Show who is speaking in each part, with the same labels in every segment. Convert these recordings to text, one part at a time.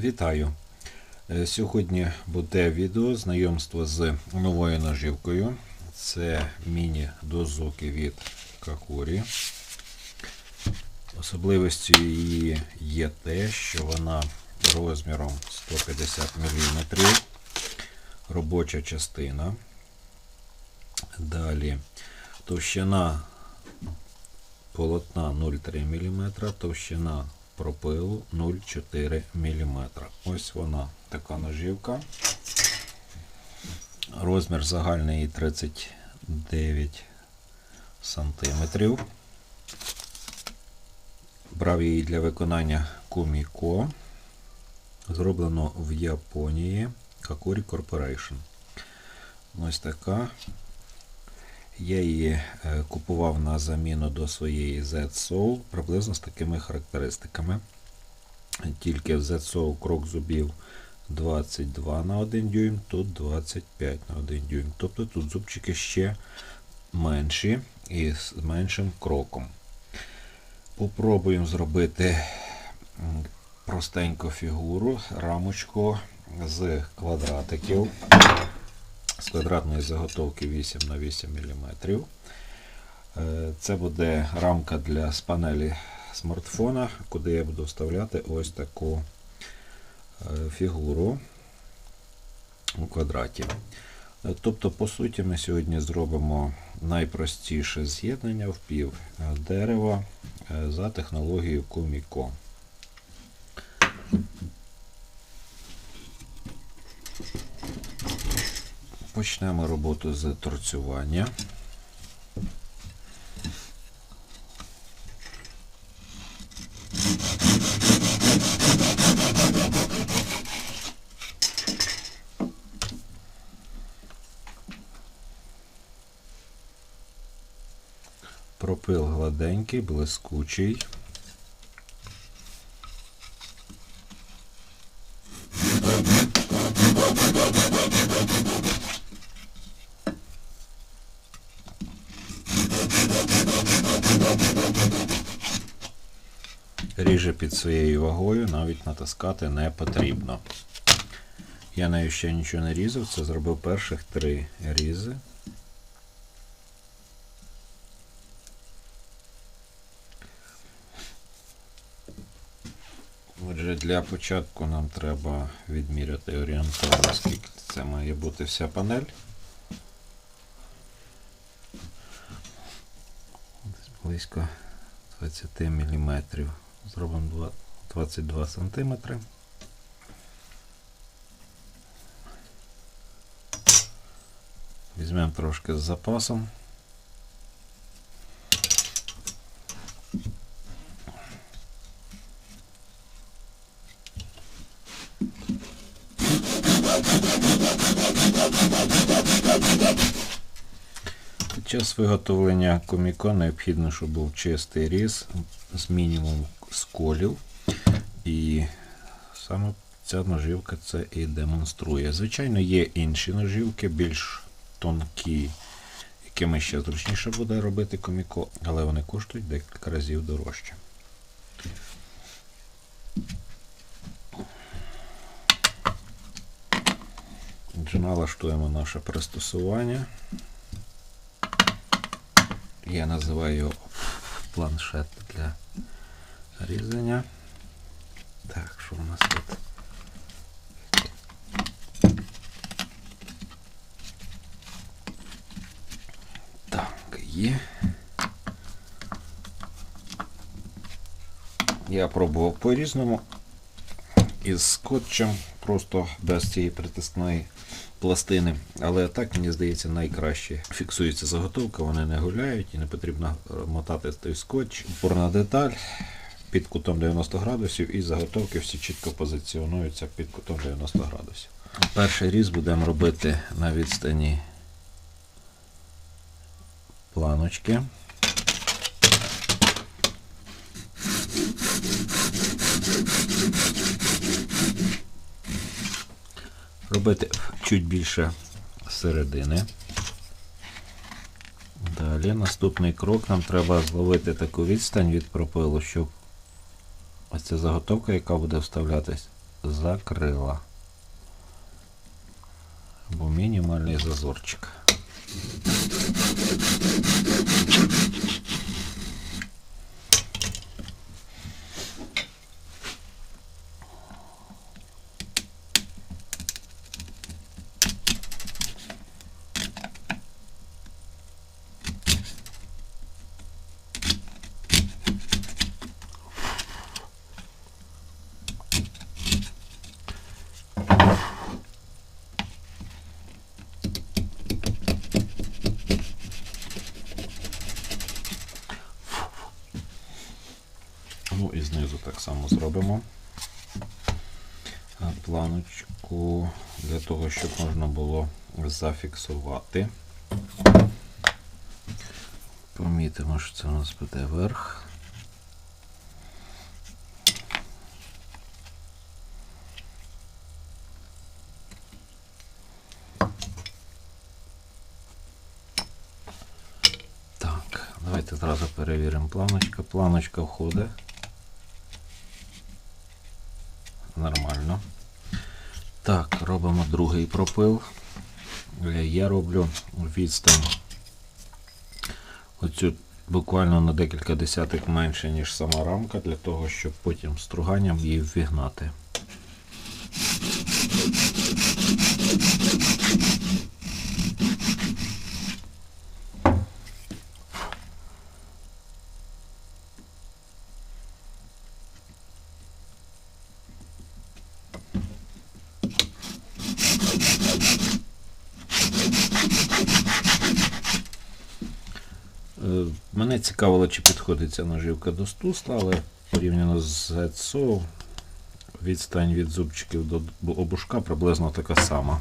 Speaker 1: Вітаю! Е, Сьогодні буде відео знайомство з новою наживкою. Це міні-дозоки від Какурі. Особливістю її є те, що вона розміром 150 мм, робоча частина. Далі товщина полотна 0,3 мм, товщина пропилу 0,4 мм. Ось вона така ножівка. Розмір загальний 39 см. Брав її для виконання Kumiko. Зроблено в Японії Kakuri Corporation. Ось така. Я її е, купував на заміну до своєї Z-Soul приблизно з такими характеристиками. Тільки в Z-Soul крок зубів 22 на 1 дюйм, тут 25 на 1 дюйм. Тобто тут зубчики ще менші і з меншим кроком. Попробуємо зробити простеньку фігуру, рамочку з квадратиків з квадратної заготовки 8 на 8 мм. Це буде рамка для з панелі смартфона, куди я буду вставляти ось таку е, фігуру у квадраті. Е, Тобто, по суті, ми сьогодні зробимо найпростіше з'єднання впів е, дерева е, за технологією Kumiko. Почнемо роботу з торцювання. Пропил гладенький, блискучий. Ріже під своєю вагою, навіть натискати не потрібно. Я нею ще нічого не різав, це зробив перших три різи. Отже, для початку нам треба відміряти орієнтовно, скільки це має бути вся панель. Десь близько 20 мм. Зробимо два- 22 см. Візьмемо трошки з запасом. Під час виготовлення коміко необхідно, щоб був чистий різ з мінімум сколів. І саме ця ножівка це і демонструє. Звичайно, є інші ножівки, більш тонкі, якими ще зручніше буде робити коміко, але вони коштують декілька разів дорожче. Отже, налаштуємо наше пристосування. Я називаю його планшет для різання. Так, що у нас тут? Так, є. Я пробував по-різному. Із скотчем, просто без цієї притискної пластини. Але так, мені здається, найкраще фіксується заготовка, вони не гуляють і не потрібно мотати той скотч. Упорна деталь під кутом 90 градусів і заготовки всі чітко позиціонуються під кутом 90 градусів. Перший різ будемо робити на відстані планочки. Робити чуть більше середини. Далі наступний крок нам треба зловити таку відстань від пропилу, щоб ось ця заготовка, яка буде вставлятись, закрила. Або мінімальний зазорчик. Ну і знизу так само зробимо планочку для того, щоб можна було зафіксувати. Помітимо, що це у нас буде верх. Так, давайте зразу перевіримо планочка. Планочка входить. Так, робимо другий пропил. Е, Я роблю відстань оцю буквально на декілька десятих менше, ніж сама рамка, для того, щоб потім струганням її ввігнати. Мене цікавило, чи підходить ця ножівка до стусла, але порівняно з GetSo відстань від зубчиків до обушка приблизно така сама.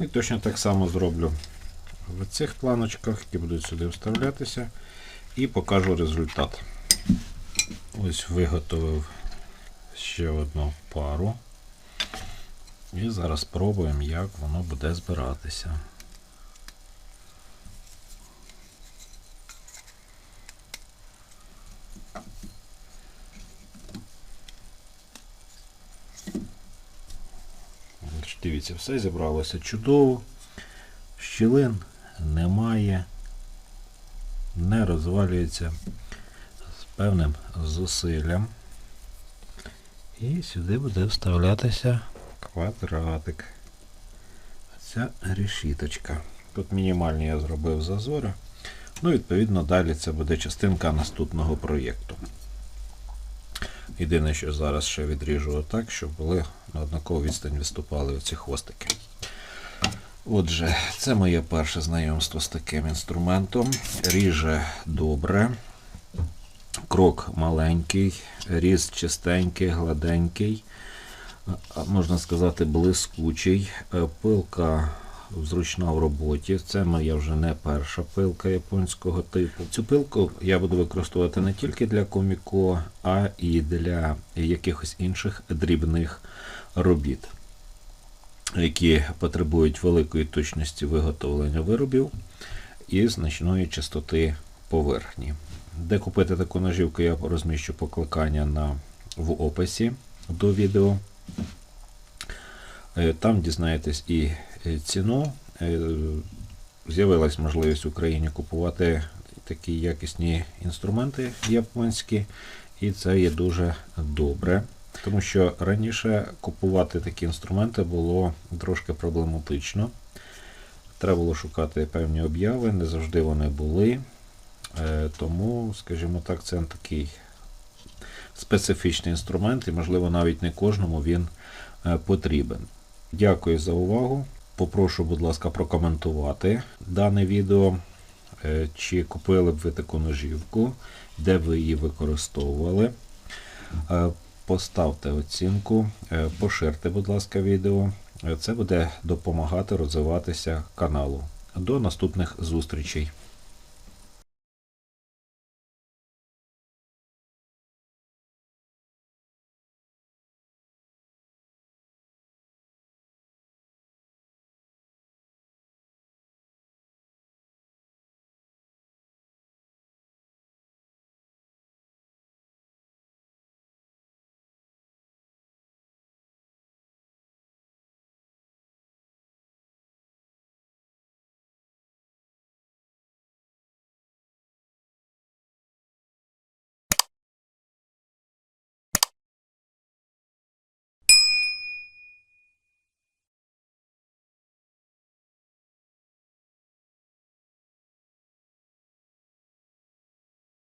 Speaker 1: І точно так само зроблю в цих планочках, які будуть сюди вставлятися, і покажу результат. Ось виготовив ще одну пару. І зараз спробуємо, як воно буде збиратися. Дивіться, все зібралося чудово. Щілин немає, не розвалюється з певним зусиллям. І сюди буде вставлятися квадратик. Ця решіточка. Тут мінімальні я зробив зазори. Ну, відповідно, далі це буде частинка наступного проєкту. Єдине, що зараз ще відріжу отак, щоб були на однакову відстань виступали оці хвостики. Отже, це моє перше знайомство з таким інструментом. Ріже добре. Крок маленький, різ чистенький, гладенький, можна сказати, блискучий. Е, Пилка зручна в роботі. Це моя вже не перша пилка японського типу. Цю пилку я буду використовувати не тільки для коміко, а і для якихось інших дрібних робіт які потребують великої точності виготовлення виробів і значної чистоти поверхні. Де купити таку ножівку, я розміщу покликання на, в описі до відео. Е, Там дізнаєтесь і ціну. Е, З'явилась можливість в Україні купувати такі якісні інструменти японські, і це є дуже добре. Тому що раніше купувати такі інструменти було трошки проблематично. Треба було шукати певні обяви, не завжди вони були. Е, Тому, скажімо так, це такий специфічний інструмент, і, можливо, навіть не кожному він е, потрібен. Дякую за увагу. Попрошу, будь ласка, прокоментувати дане відео. Е, Чи купили б ви таку ножівку, де ви її використовували. Поставте оцінку, е, поширте, будь ласка, відео. Е, Це буде допомагати розвиватися каналу. До наступних зустрічей.